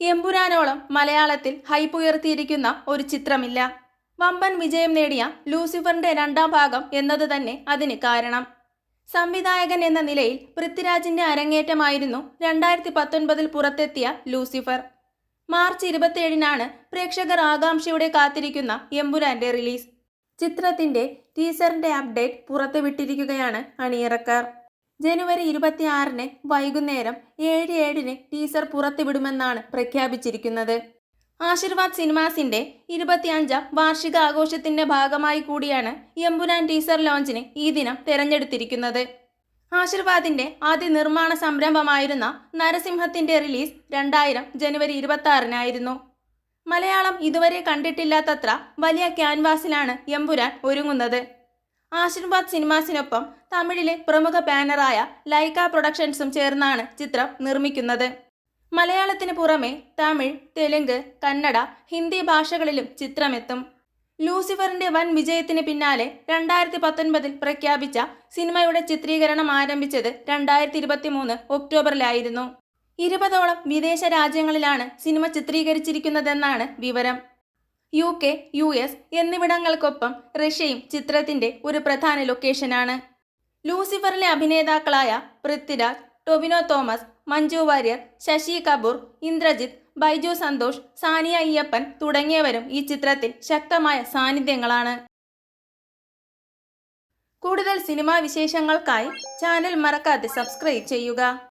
എമ്പുരാനോളം മലയാളത്തിൽ ഹൈപ്പ് ഉയർത്തിയിരിക്കുന്ന ഒരു ചിത്രമില്ല. വമ്പൻ വിജയം നേടിയ ലൂസിഫറിന്റെ രണ്ടാം ഭാഗം എന്നത് തന്നെ അതിന് കാരണം. സംവിധായകൻ എന്ന നിലയിൽ പൃഥ്വിരാജിന്റെ അരങ്ങേറ്റമായിരുന്നു രണ്ടായിരത്തി പത്തൊൻപതിൽ പുറത്തെത്തിയ ലൂസിഫർ. മാർച്ച് ഇരുപത്തിയേഴിനാണ് പ്രേക്ഷകർ ആകാംക്ഷയോടെ കാത്തിരിക്കുന്ന എമ്പുരാന്റെ റിലീസ്. ചിത്രത്തിന്റെ ടീസറിന്റെ അപ്ഡേറ്റ് പുറത്തുവിട്ടിരിക്കുകയാണ് അണിയറക്കാർ. ജനുവരി ഇരുപത്തിയാറിന് വൈകുന്നേരം ഏഴ് ഏഴിന് ടീസർ പുറത്തുവിടുമെന്നാണ് പ്രഖ്യാപിച്ചിരിക്കുന്നത്. ആശീർവാദ് സിനിമാസിന്റെ ഇരുപത്തിയഞ്ചാം വാർഷിക ആഘോഷത്തിന്റെ ഭാഗമായി കൂടിയാണ് എമ്പുരാൻ ടീസർ ലോഞ്ചിന് ഈ ദിനം തെരഞ്ഞെടുത്തിരിക്കുന്നത്. ആശീർവാദിന്റെ ആദ്യ നിർമ്മാണ സംരംഭമായിരുന്ന നരസിംഹത്തിന്റെ റിലീസ് രണ്ടായിരം ജനുവരി ഇരുപത്തി ആറിനായിരുന്നു മലയാളം ഇതുവരെ കണ്ടിട്ടില്ലാത്തത്ര വലിയ ക്യാൻവാസിലാണ് എമ്പുരാൻ ഒരുങ്ങുന്നത്. ആശീർവാദ് സിനിമാസിനൊപ്പം തമിഴിലെ പ്രമുഖ ബാനറായ ലൈക്ക പ്രൊഡക്ഷൻസും ചേർന്നാണ് ചിത്രം നിർമ്മിക്കുന്നത്. മലയാളത്തിന് പുറമെ തമിഴ് തെലുങ്ക് കന്നഡ ഹിന്ദി ഭാഷകളിലും ചിത്രമെത്തും. ലൂസിഫറിന്റെ വൻ വിജയത്തിന് പിന്നാലെ രണ്ടായിരത്തി പത്തൊൻപതിൽ പ്രഖ്യാപിച്ച സിനിമയുടെ ചിത്രീകരണം ആരംഭിച്ചത് രണ്ടായിരത്തി ഇരുപത്തി മൂന്ന് ഒക്ടോബറിലായിരുന്നു. ഇരുപതോളം വിദേശ രാജ്യങ്ങളിലാണ് സിനിമ ചിത്രീകരിച്ചിരിക്കുന്നതെന്നാണ് വിവരം. യു കെ യു എസ് എന്നിവിടങ്ങൾക്കൊപ്പം റഷ്യയും ചിത്രത്തിന്റെ ഒരു പ്രധാന ലൊക്കേഷനാണ്. ലൂസിഫറിലെ അഭിനേതാക്കളായ പൃഥ്വിരാജ് ടൊവിനോ തോമസ് മഞ്ജു വാര്യർ ശശി കപൂർ ഇന്ദ്രജിത്ത് ബൈജു സന്തോഷ് സാനിയ അയ്യപ്പൻ തുടങ്ങിയവരും ഈ ചിത്രത്തിൽ ശക്തമായ സാന്നിധ്യങ്ങളാണ്. കൂടുതൽ സിനിമാ വിശേഷങ്ങൾക്കായി ചാനൽ മറക്കാതെ സബ്സ്ക്രൈബ് ചെയ്യുക.